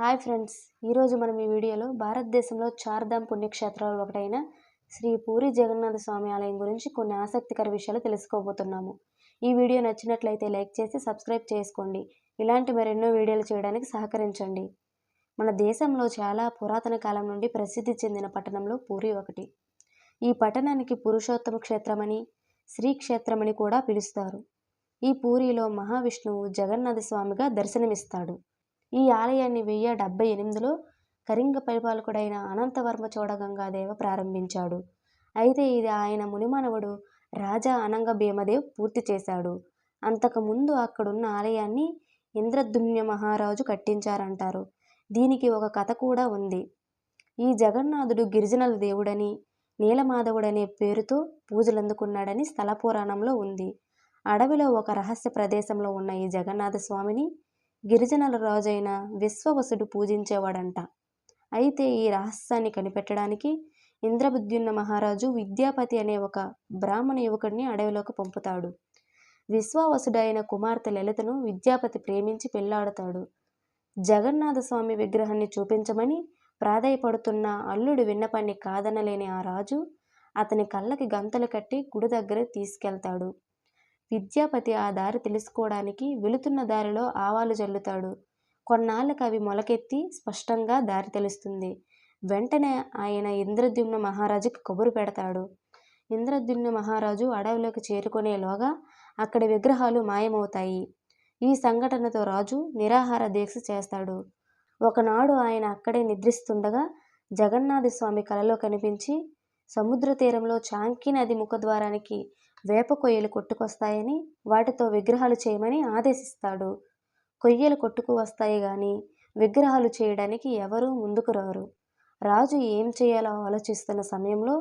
Hi friends ఈరోజు మనం ఈ వీడియోలో భారతదేశంలో చార్ధామ్ పుణ్యక్షేత్రాలు ఒకటైన శ్రీ పూరి జగన్నాథ స్వామి ఆలయం గురించి కొన్ని ఆసక్తికర విషయాలు తెలుసుకోబోతున్నాము. ఈ వీడియో నచ్చినట్లయితే లైక్ చేసి సబ్స్క్రైబ్ చేసుకోండి. ఇలాంటి మరెన్నో వీడియోలు చేయడానికి సహకరించండి. మన దేశంలో చాలా పురాతన కాలం నుండి ప్రసిద్ధి చెందిన పట్టణంలో పూరి ఒకటి. ఈ పట్టణానికి పురుషోత్తమ క్షేత్రమని శ్రీక్షేత్రమని కూడా పిలుస్తారు. ఈ పూరిలో మహావిష్ణువు జగన్నాథ స్వామిగా దర్శనమిస్తాడు. ఈ ఆలయాన్ని వెయ్యి డెబ్బై ఎనిమిదిలో కరింగ పరిపాలకుడైన అనంతవర్మ చోడగంగాదేవ ప్రారంభించాడు. అయితే ఇది ఆయన మునిమనవడు రాజా అనంగ భీమదేవ్ పూర్తి చేశాడు. అంతకుముందు అక్కడున్న ఆలయాన్ని ఇంద్రదుమ్య మహారాజు కట్టించారంటారు. దీనికి ఒక కథ కూడా ఉంది. ఈ జగన్నాథుడు గిరిజనుల దేవుడని నీలమాధవుడనే పేరుతో పూజలందుకున్నాడని స్థల పురాణంలో ఉంది. అడవిలో ఒక రహస్య ప్రదేశంలో ఉన్న ఈ జగన్నాథ స్వామిని గిరిజనుల రాజైన విశ్వవసుడు పూజించేవాడంట. అయితే ఈ రహస్యాన్ని కనిపెట్టడానికి ఇంద్రబుద్యున్న మహారాజు విద్యాపతి అనే ఒక బ్రాహ్మణ యువకుడిని అడవిలోకి పంపుతాడు. విశ్వావసుడైన కుమార్తె లలితను విద్యాపతి ప్రేమించి పెళ్ళాడతాడు. జగన్నాథస్వామి విగ్రహాన్ని చూపించమని ప్రాధాయపడుతున్న అల్లుడు విన్నపాన్ని కాదనలేని ఆ రాజు అతని కళ్ళకి గంతలు కట్టి గుడి దగ్గర తీసుకెళ్తాడు. విద్యాపతి ఆ దారి తెలుసుకోవడానికి వెళుతున్న దారిలో ఆవాలు జల్లుతాడు. కొన్నాళ్ళకి అవి మొలకెత్తి స్పష్టంగా దారి తెలుస్తుంది. వెంటనే ఆయన ఇంద్రద్యుమ్న మహారాజుకి కబురు పెడతాడు. ఇంద్రద్యుమ్న మహారాజు అడవిలోకి చేరుకునేలోగా అక్కడి విగ్రహాలు మాయమవుతాయి. ఈ సంఘటనతో రాజు నిరాహార దీక్ష చేస్తాడు. ఒకనాడు ఆయన అక్కడే నిద్రిస్తుండగా జగన్నాథ స్వామి కలలో కనిపించి సముద్ర తీరంలో చాంకి నది ముఖద్వారానికి వేప కొయ్యలు కొట్టుకొస్తాయని వాటితో విగ్రహాలు చేయమని ఆదేశిస్తాడు. కొయ్యలు కొట్టుకు వస్తాయి కానీ విగ్రహాలు చేయడానికి ఎవరూ ముందుకు రారు. రాజు ఏం చేయాలో ఆలోచిస్తున్న సమయంలో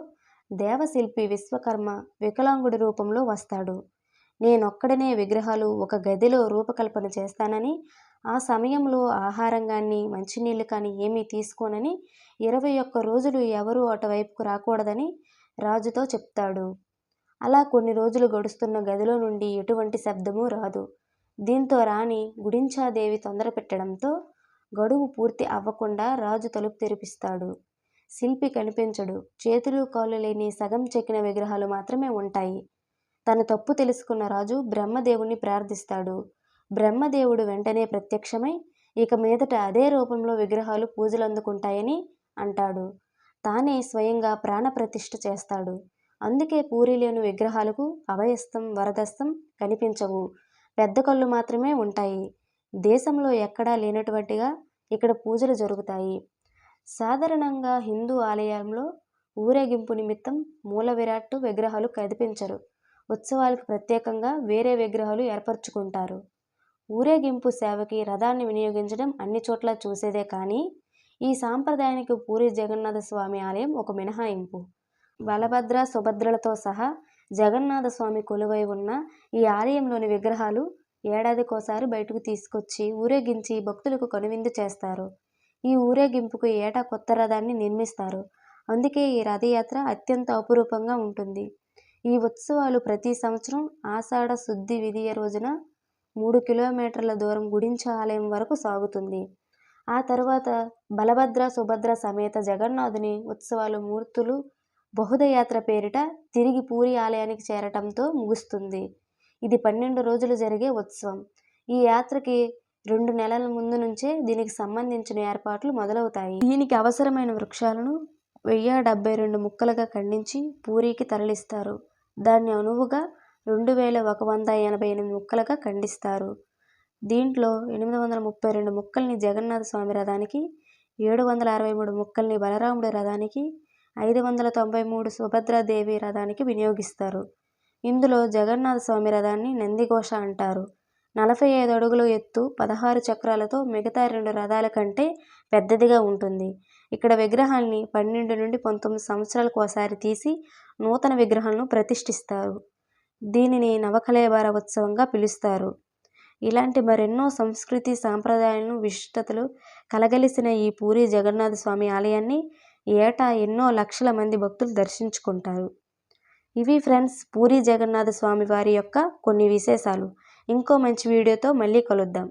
దేవశిల్పి విశ్వకర్మ వికలాంగుడి రూపంలో వస్తాడు. నేనొక్కడనే విగ్రహాలు ఒక గదిలో రూపకల్పన చేస్తానని ఆ సమయంలో ఆహారం కానీ మంచినీళ్ళు కానీ ఏమీ తీసుకోనని ఇరవై ఒక్క రోజులు ఎవరూ అటువైపుకు రాకూడదని రాజుతో చెప్తాడు. అలా కొన్ని రోజులు గడుస్తున్న గదిలో నుండి ఎటువంటి శబ్దము రాదు. దీంతో రాణి గుడించాదేవి తొందర పెట్టడంతో గడువు పూర్తి అవ్వకుండా రాజు తలుపు తెరిపిస్తాడు. శిల్పి కనిపించడు. చేతులు కాళ్ళు లేని సగం చెక్కిన విగ్రహాలు మాత్రమే ఉంటాయి. తన తప్పు తెలుసుకున్న రాజు బ్రహ్మదేవుణ్ణి ప్రార్థిస్తాడు. బ్రహ్మదేవుడు వెంటనే ప్రత్యక్షమై ఇక మీదట అదే రూపంలో విగ్రహాలు పూజలు అందుకుంటాయని అంటాడు. తానే స్వయంగా ప్రాణప్రతిష్ఠ చేస్తాడు. అందుకే పూరిలోని విగ్రహాలకు అభయస్థం వరదస్థం కనిపించవు. పెద్ద కళ్ళు మాత్రమే ఉంటాయి. దేశంలో ఎక్కడా లేనటువంటిగా ఇక్కడ పూజలు జరుగుతాయి. సాధారణంగా హిందూ ఆలయంలో ఊరేగింపు నిమిత్తం మూల విరాట్టు విగ్రహాలు కనిపించరు ఉత్సవాలకు ప్రత్యేకంగా వేరే విగ్రహాలు ఏర్పరచుకుంటారు. ఊరేగింపు సేవకి రథాన్ని వినియోగించడం అన్ని చోట్ల చూసేదే కానీ ఈ సాంప్రదాయానికి పూరి జగన్నాథ స్వామి ఆలయం ఒక మినహాయింపు. బలభద్ర సుభద్రలతో సహా జగన్నాథ స్వామి కొలువై ఉన్న ఈ ఆలయంలోని విగ్రహాలు ఏడాదికోసారి బయటకు తీసుకొచ్చి ఊరేగించి భక్తులకు కనువిందు చేస్తారు. ఈ ఊరేగింపుకు ఏటా కొత్త రథాన్ని నిర్మిస్తారు. అందుకే ఈ రథయాత్ర అత్యంత అపురూపంగా ఉంటుంది. ఈ ఉత్సవాలు ప్రతి సంవత్సరం ఆషాఢ శుద్ధి విధియ రోజున మూడు కిలోమీటర్ల దూరం గుడించ ఆలయం వరకు సాగుతుంది. ఆ తర్వాత బలభద్ర సుభద్ర సమేత జగన్నాథుని ఉత్సవాలు మూర్తులు బహుదయాత్ర పేరిట తిరిగి పూరి ఆలయానికి చేరటంతో ముగుస్తుంది. ఇది పన్నెండు రోజులు జరిగే ఉత్సవం. ఈ యాత్రకి రెండు నెలల ముందు నుంచే దీనికి సంబంధించిన ఏర్పాట్లు మొదలవుతాయి. దీనికి అవసరమైన వృక్షాలను వెయ్యి డెబ్బై రెండు ముక్కలుగా ఖండించి పూరికి తరలిస్తారు. దాన్ని అనువుగా రెండు వేల ఒక వంద ఎనభై ఎనిమిది ముక్కలుగా ఖండిస్తారు. దీంట్లో ఎనిమిది వందల ముప్పై రెండు ముక్కల్ని జగన్నాథ స్వామి రథానికి ఏడు వందల అరవై మూడు ముక్కల్ని బలరాముడి రథానికి ఐదు వందల తొంభై మూడు సుభద్రాదేవి రథానికి వినియోగిస్తారు. ఇందులో జగన్నాథ స్వామి రథాన్ని నందిఘోష అంటారు. నలభై ఐదు అడుగుల ఎత్తు పదహారు చక్రాలతో మిగతా రెండు రథాల కంటే పెద్దదిగా ఉంటుంది. ఇక్కడ విగ్రహాల్ని పన్నెండు నుండి పంతొమ్మిది సంవత్సరాలకు ఒకసారి తీసి నూతన విగ్రహాలను ప్రతిష్ఠిస్తారు. దీనిని నవకలేబార ఉత్సవంగా పిలుస్తారు. ఇలాంటి మరెన్నో సంస్కృతి సాంప్రదాయాలను విశిష్టతలు కలగలిసిన ఈ పూరి జగన్నాథ స్వామి ఆలయాన్ని ఏటా ఎన్నో లక్షల మంది భక్తులు దర్శించుకుంటారు. ఇవి ఫ్రెండ్స్ పూరి జగన్నాథ స్వామి వారి యొక్క కొన్ని విశేషాలు. ఇంకో మంచి వీడియోతో మళ్ళీ కలుద్దాం.